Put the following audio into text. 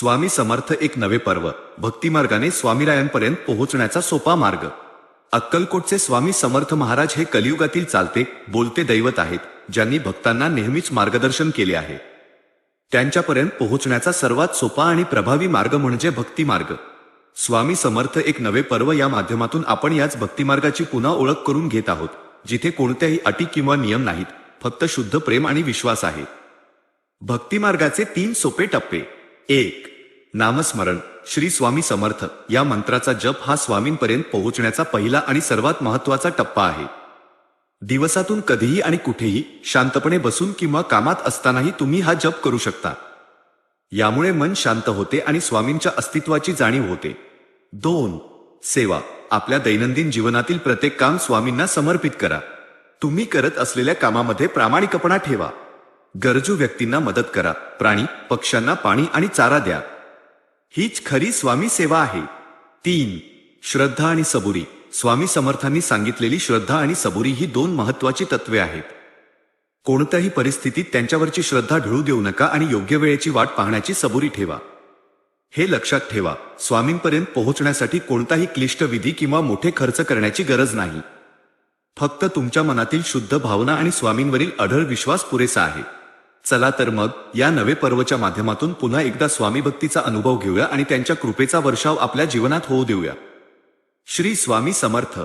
स्वामी समर्थ एक नवे पर्व भक्तिमार्गाने स्वामीरायांपर्यंत पोहोचण्याचा सोपा मार्ग. अक्कलकोटचे स्वामी समर्थ महाराज हे कलियुगातील चालते बोलते दैवत आहेत ज्यांनी भक्तांना नेहमीच मार्गदर्शन केले आहे. त्यांच्यापर्यंत पोहोचण्याचा सर्वात सोपा आणि प्रभावी मार्ग म्हणजे भक्तिमार्ग. स्वामी समर्थ एक नवे पर्व या माध्यमातून आपण याच भक्तिमार्गाची पुन्हा ओळख करून घेत आहोत जिथे कोणत्याही अटी किंवा नियम नाहीत फक्त शुद्ध प्रेम आणि विश्वास आहे. भक्तिमार्गाचे तीन सोपे टप्पे. एक नामस्मरण. श्री स्वामी समर्थ. या मंत्राचा जप हा स्वामींपर्यंत पोहोचण्याचा पहिला आणि सर्वात महत्त्वाचा टप्पा आहे. दिवसातून कधीही आणि कुठेही शांतपणे बसून किंवा कामात असतानाही तुम्ही हा जप करू शकता. यामुळे मन शांत होते आणि स्वामींच्या अस्तित्वाची जाणीव होते. दोन. सेवा. आपल्या दैनंदिन जीवनातील प्रत्येक काम स्वामींना समर्पित करा. तुम्ही करत असलेल्या कामामध्ये प्रामाणिकपणा ठेवा. गरजू व्यक्तींना मदत करा. प्राणी पक्ष्यांना पाणी आणि चारा द्या. हीच खरी स्वामी सेवा आहे. तीन श्रद्धा आणि सबुरी. स्वामी समर्थांनी सांगितलेली श्रद्धा आणि सबुरी ही दोन महत्वाची तत्वे आहेत. कोणत्याही परिस्थितीत त्यांच्यावरची श्रद्धा ढळू देऊ नका आणि योग्य वेळेची वाट पाहण्याची सबुरी ठेवा. हे लक्षात ठेवा स्वामींपर्यंत पोहोचण्यासाठी कोणताही क्लिष्ट विधी किंवा मोठे खर्च करण्याची गरज नाही. फक्त तुमच्या मनातील शुद्ध भावना आणि स्वामींवरील अढळ विश्वास पुरेसा आहे. चला तर मग या नवे पर्वच्या माध्यमातून पुन्हा एकदा स्वामी भक्तीचा अनुभव घेऊया आणि त्यांच्या कृपेचा वर्षाव आपल्या जीवनात होऊ देऊया. श्री स्वामी समर्थ.